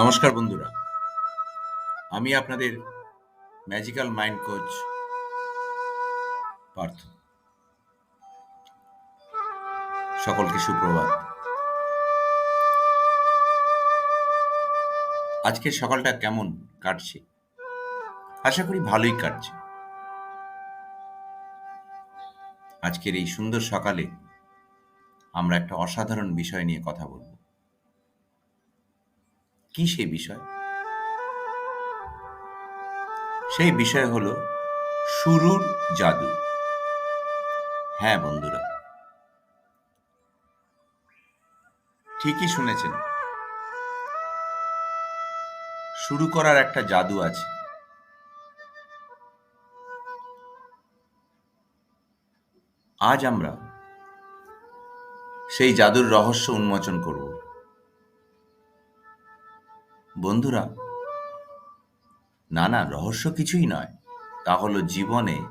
নমস্কার বন্ধুরা। আমি আপনাদের ম্যাজিক্যাল মাইন্ড কোচ পার্থ। সকলকে সুপ্রভাত। আজকের সকালটা কেমন কাটছে? আশা করি ভালোই কাটছে। আজকের এই সুন্দর সকালে আমরা একটা অসাধারণ বিষয় নিয়ে কথা বলব। কি সেই বিষয়? সেই বিষয় হলো শুরুর জাদু। হ্যাঁ বন্ধুরা। ঠিকই শুনেছেন। শুরু করার একটা জাদু আছে। আজ আমরা সেই জাদুর রহস্য উন্মোচন করব। বন্ধুরা না না রহস্য কিছুই নয়। তা হলো জীবনে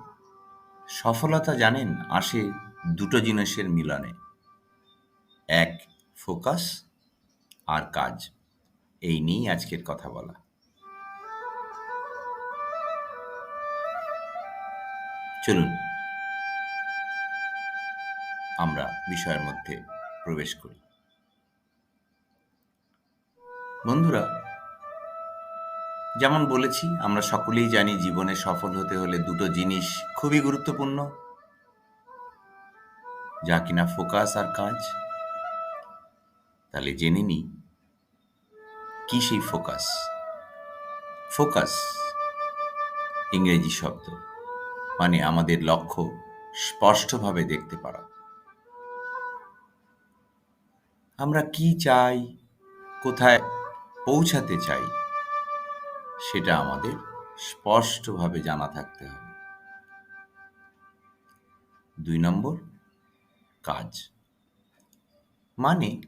সফলতা জানেন আসে দুটো জিনিসের মিলনে। এক, ফোকাস আর কাজ। এই নিয়েই আজকের কথা বলা। চলুন, আমরা বিষয়ের মধ্যে প্রবেশ করি। বন্ধুরা যেমন বলেছি, আমরা সকলেই জানি জীবনে সফল হতে হলে দুটো জিনিস খুবই গুরুত্বপূর্ণ। যা কিনা ফোকাস আর কাজ। তাহলে জেনে নিই, কি সেই ফোকাস? ফোকাস, ইংরেজি শব্দ মানে আমাদের লক্ষ্য স্পষ্টভাবে দেখতে পারা। আমরা কি চাই, কোথায় পৌঁছাতে চাই সেটা আমাদের স্পষ্টভাবে জানা থাকতে হবে। দুই নম্বর, কাজ। মানে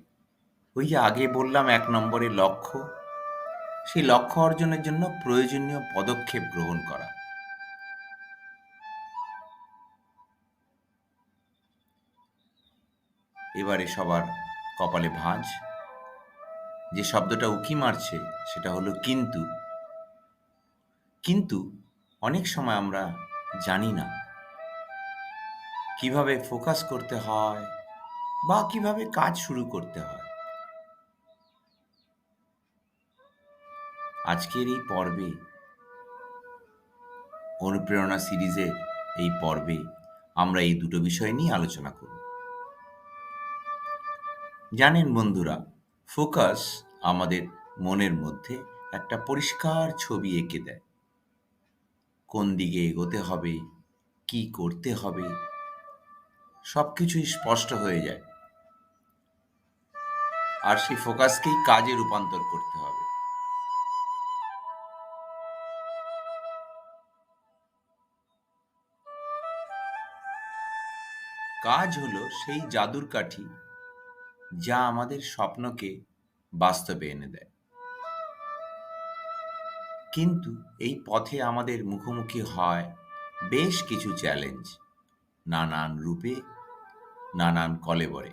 ওই যে আগে বললাম এক নম্বরে লক্ষ্য, সেই লক্ষ্য অর্জনের জন্য প্রয়োজনীয় পদক্ষেপ গ্রহণ করা। এবারে সবার কপালে ভাঁজ। যে শব্দটা উকি মারছে, সেটা হলো কিন্তু। কিন্তু অনেক সময় আমরা জানি না। কীভাবে ফোকাস করতে হয় বা কীভাবে কাজ শুরু করতে হয়। আজকের এই পর্বে, অনুপ্রেরণা সিরিজের এই পর্বে আমরা এই দুটো বিষয় নিয়ে আলোচনা করব। জানেন বন্ধুরা, ফোকাস আমাদের মনের মধ্যে একটা পরিষ্কার ছবি এঁকে দেয়। কোন দিকে এগোতে হবে, কি করতে হবে সব কিছুই স্পষ্ট হয়ে যায়। আর সেই ফোকাসকেই কাজে রূপান্তর করতে হবে। কাজ হলো সেই জাদুর কাঠি যা আমাদের স্বপ্নকে বাস্তবে এনে দেয়। কিন্তু এই পথে আমাদের মুখোমুখি হয় বেশ কিছু চ্যালেঞ্জ নানান রূপে, নানান কলেবরে।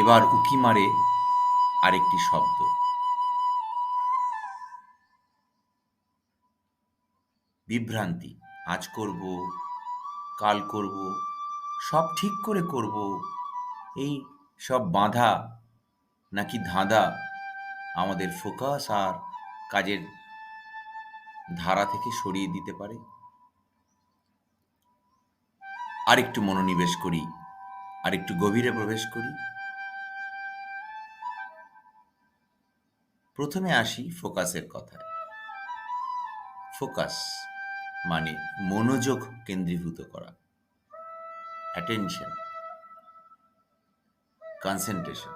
এবার উকি মারে আরেকটি শব্দ। বিভ্রান্তি, আজ করব কাল করব, সব ঠিক করে করব। এই সব বাঁধা নাকি ধাঁধা আমাদের ফোকাস আর কাজের ধারা থেকে সরিয়ে দিতে পারে? আরেকটু মনোনিবেশ করি, আরেকটু গভীরে প্রবেশ করি। প্রথমে আসি ফোকাসের কথায়। ফোকাস মানে মনোযোগ কেন্দ্রীভূত করা অ্যাটেনশন কনসেন্ট্রেশন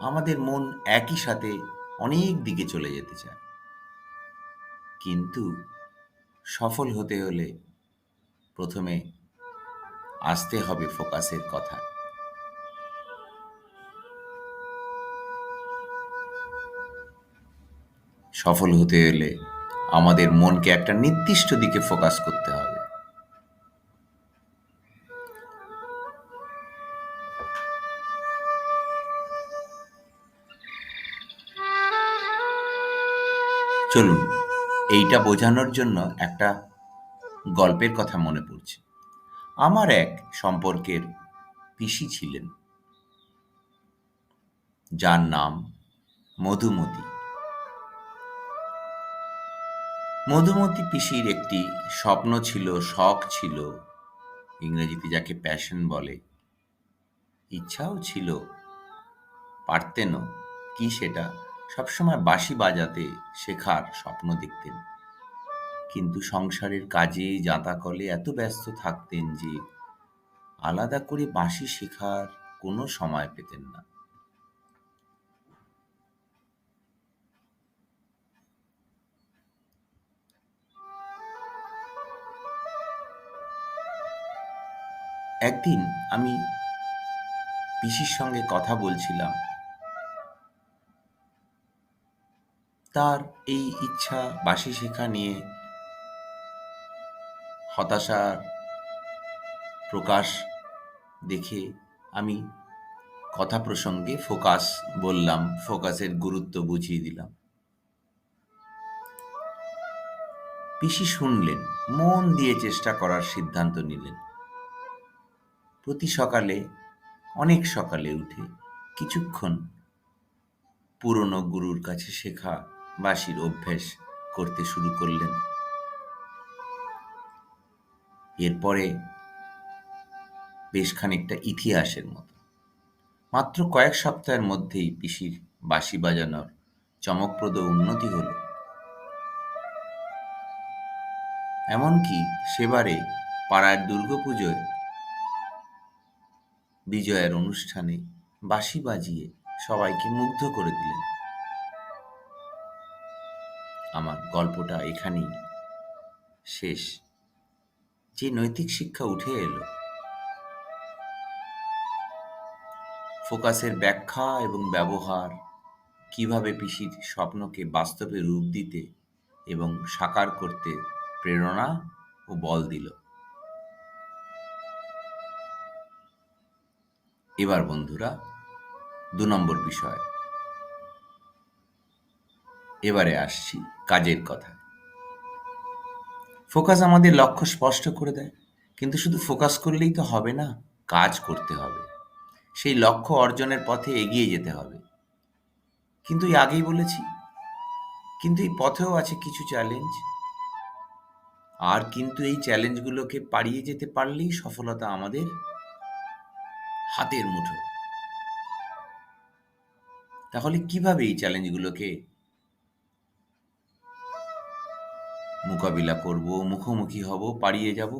আমাদের মন একই সাথে অনেক দিকে চলে যেতে চায়। কিন্তু সফল হতে হলে প্রথমে আসতে হবে ফোকাসের কথা। সফল হতে হলে আমাদের মনকে একটা নির্দিষ্ট দিকে ফোকাস করতে হবে। চলুন, এইটা বোঝানোর জন্য একটা গল্পের কথা মনে পড়ছে। আমার এক সম্পর্কের পিসি ছিলেন, যার নাম মধুমতি। মধুমতি পিসির একটি স্বপ্ন ছিল, শখ ছিল, ইংরেজিতে যাকে প্যাশন বলে। ইচ্ছাও ছিল পারতেনও কি সেটা? সবসময় বাঁশি বাজাতে শেখার স্বপ্ন দেখতেন। কিন্তু সংসারের কাজে যাতাকলে এত ব্যস্ত থাকতেন যে, আলাদা করে বাঁশি শেখার কোনো সময় পেতেন না। একদিন আমি পিসির সঙ্গে কথা বলছিলাম। তার এই ইচ্ছা বাঁশি শেখা নিয়ে হতাশার প্রকাশ দেখে আমি কথা প্রসঙ্গে ফোকাস বললাম, ফোকাসের গুরুত্ব বুঝিয়ে দিলাম। পিসি শুনলেন, মন দিয়ে চেষ্টা করার সিদ্ধান্ত নিলেন। প্রতি সকালে, অনেক সকালে উঠে কিছুক্ষণ পুরনো গুরুর কাছে শেখা বাঁশির অভ্যেস করতে শুরু করলেন। এরপরে বেশ খানিকটা ইতিহাসের মতো। মাত্র কয়েক সপ্তাহের মধ্যেই পিসির বাঁশি বাজানোর চমকপ্রদ উন্নতি হল। এমনকি সেবারে পাড়ার দুর্গাপুজোয় বিজয়ার অনুষ্ঠানে বাঁশি বাজিয়ে সবাইকে মুগ্ধ করে দিলেন। আমার গল্পটা এখানেই শেষ। যে নৈতিক শিক্ষা উঠে এলো, ফোকাসের ব্যাখ্যা এবং ব্যবহার, কীভাবে পিসির স্বপ্নকে বাস্তবে রূপ দিতে এবং সাকার করতে প্রেরণা ও বল দিল। এবার বন্ধুরা, দু নম্বর বিষয়। এবারে আসছি কাজের কথা ফোকাস আমাদের লক্ষ্য স্পষ্ট করে দেয়, কিন্তু শুধু ফোকাস করলেই তো হবে না, কাজ করতে হবে। সেই লক্ষ্য অর্জনের পথে এগিয়ে যেতে হবে। কিন্তু এই আগেই বলেছি, কিন্তু এই পথেও আছে কিছু চ্যালেঞ্জ আর কিন্তু এই চ্যালেঞ্জগুলোকে পাড়িয়ে যেতে পারলেই সফলতা আমাদের হাতের মুঠো। তাহলে কীভাবে এই চ্যালেঞ্জগুলোকে মোকাবিলা করব মুখোমুখি হব পাড়িয়ে যাব?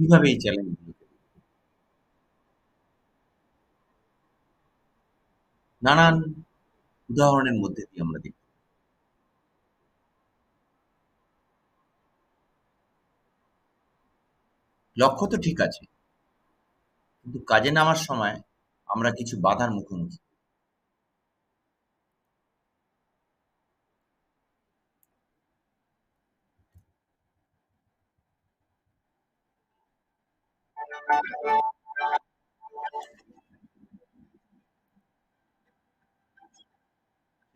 কীভাবে এই চ্যালেঞ্জগুলোকে নানান উদাহরণের মধ্যে দিয়ে আমরা দেখি। লক্ষ্য তো ঠিক আছে, কিন্তু কাজে নামার সময় আমরা কিছু বাধার মুখোমুখি।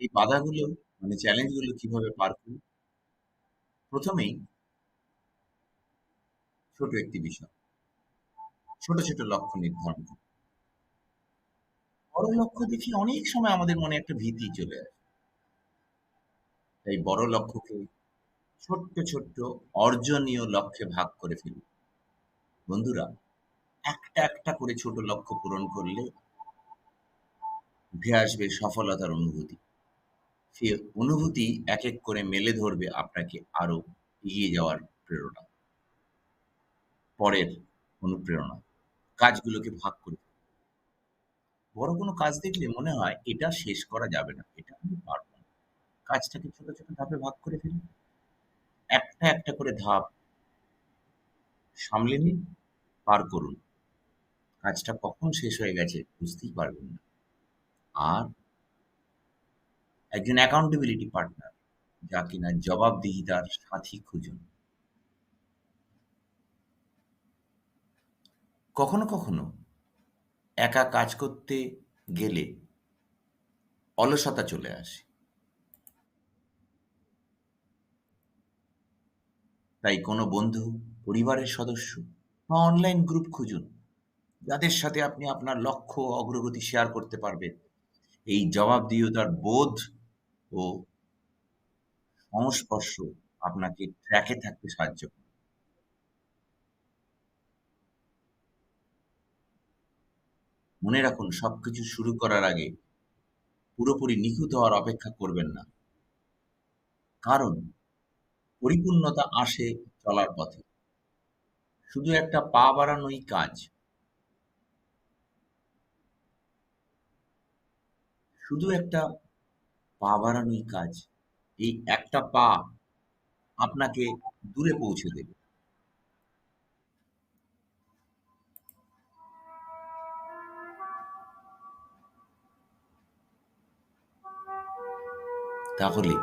এই বাধাগুলো মানে চ্যালেঞ্জগুলো কীভাবে পার করি প্রথমেই ছোট একটি বিষয়। ছোট ছোট লক্ষ্য নির্ধারণ করি। বড় লক্ষ্য দেখি অনেক সময় আমাদের মনে একটা ভীতি চলে আসে। তাই বড় লক্ষ্যকে ছোট্ট ছোট্ট অর্জনীয় লক্ষ্যে ভাগ করে ফেলুন বন্ধুরা একটা একটা করে ছোট লক্ষ্য পূরণ করলে উঠে আসবে সফলতার অনুভূতি। সে অনুভূতি এক এক করে মেলে ধরবে আপনাকে আরও এগিয়ে যাওয়ার প্রেরণা। পরের অনুপ্রেরণা, কাজগুলোকে ভাগ করে। বড় কোনো কাজ দেখলে মনে হয় এটা শেষ করা যাবে না, এটা আমি পারব না। কাজটাকে ছোট ছোট ধাপে ভাগ করে ফেলি। একটা একটা করে ধাপ সামলে নিন, পার করুন। কাজটা কখন শেষ হয়ে গেছে বুঝতেই পারবেন না। আর একজন অ্যাকাউন্টেবিলিটি পার্টনার যা কিনা জবাবদিহিতার সাথী খুঁজুন। কখনো কখনো একা কাজ করতে গেলে অলসতা চলে আসে। তাই কোনো বন্ধু, পরিবারের সদস্য বা অনলাইন গ্রুপ খুঁজুন। যাদের সাথে আপনি আপনার লক্ষ্য অগ্রগতি শেয়ার করতে পারবেন। এই জবাবদিহিতার বোধ ও সংস্পর্শ আপনাকে ট্র্যাকে থাকতে সাহায্য মনে রাখুন, সবকিছু শুরু করার আগে পুরোপুরি নিখুঁত হওয়ার অপেক্ষা করবেন না। কারণ, পরিপূর্ণতা আসে চলার পথে। শুধু একটা পা বাড়ানোই কাজ। শুধু একটা পা বাড়ানোই কাজ, এই একটা পা আপনাকে দূরে পৌঁছে দেবে। তাহলে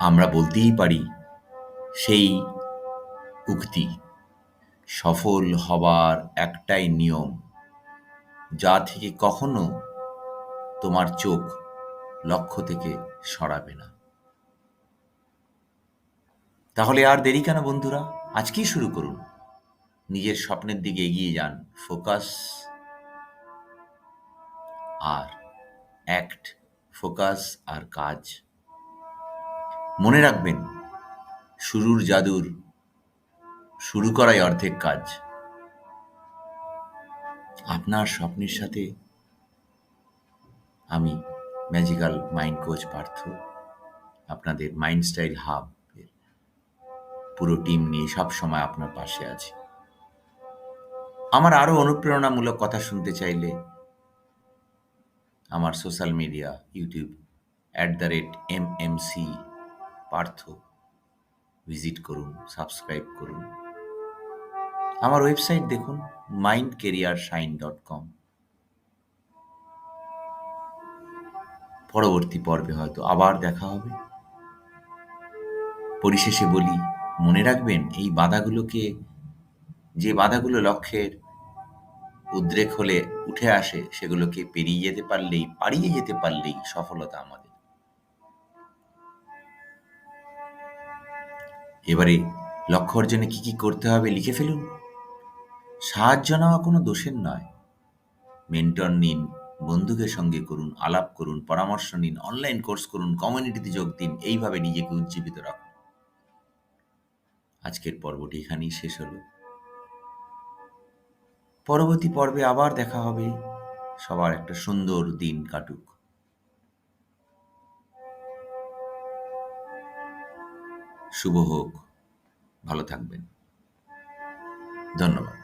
আমরা বলতেই পারি, সেই উক্তি, সফল হবার একটাই নিয়ম যা থেকে কখনো তোমার চোখ লক্ষ্য থেকে সরাবে না। তাহলে আর দেরি কেন বন্ধুরা? আজকেই শুরু করুন। নিজের স্বপ্নের দিকে এগিয়ে যান। ফোকাস আর অ্যাক্ট। ফোকাস আর কাজ। মনে রাখবেন, শুরুর জাদুর শুরু করাই অর্ধেক কাজ। আপনার স্বপ্নের সাথে আমি ম্যাজিক্যাল মাইন্ড কোচ পার্থ। আপনাদের মাইন্ড স্টাইল হাব পুরো টিম নিয়ে সব সময় আপনার পাশে আছি। আমার আরও অনুপ্রেরণামূলক কথা শুনতে চাইলে আমার social media YouTube at the rate M M C Partha visit করুন সাবস্ক্রাইব করুন। আমার ওয়েবসাইট দেখুন। মাইন্ড কেরিয়ার ডট কম পরবর্তী পর্বে হয়তো আবার দেখা হবে। পরিশেষে বলি, মনে রাখবেন, এই বাধাগুলোকে, যে বাধাগুলো লক্ষ্যের উদ্রেক হলে উঠে আসে, সেগুলোকে পেরিয়ে যেতে পারলেই, পাড়িয়ে যেতে পারলেই সফলতা আমাদের। এবারে লক্ষ্য অর্জনে কি কি করতে হবে লিখে ফেলুন। সাহায্য নেওয়া কোনো দোষের নয়। মেন্টর নিন বন্ধুদের সঙ্গে করুন, আলাপ করুন, পরামর্শ নিন, অনলাইন কোর্স করুন, কমিউনিটিতে যোগ দিন, এইভাবে নিজেকে উজ্জীবিত রাখুন। আজকের পর্বটি এখানেই শেষ হলো। পরবর্তী পর্বে আবার দেখা হবে। সবার একটা সুন্দর দিন কাটুক। শুভ হোক। ভালো থাকবেন। ধন্যবাদ।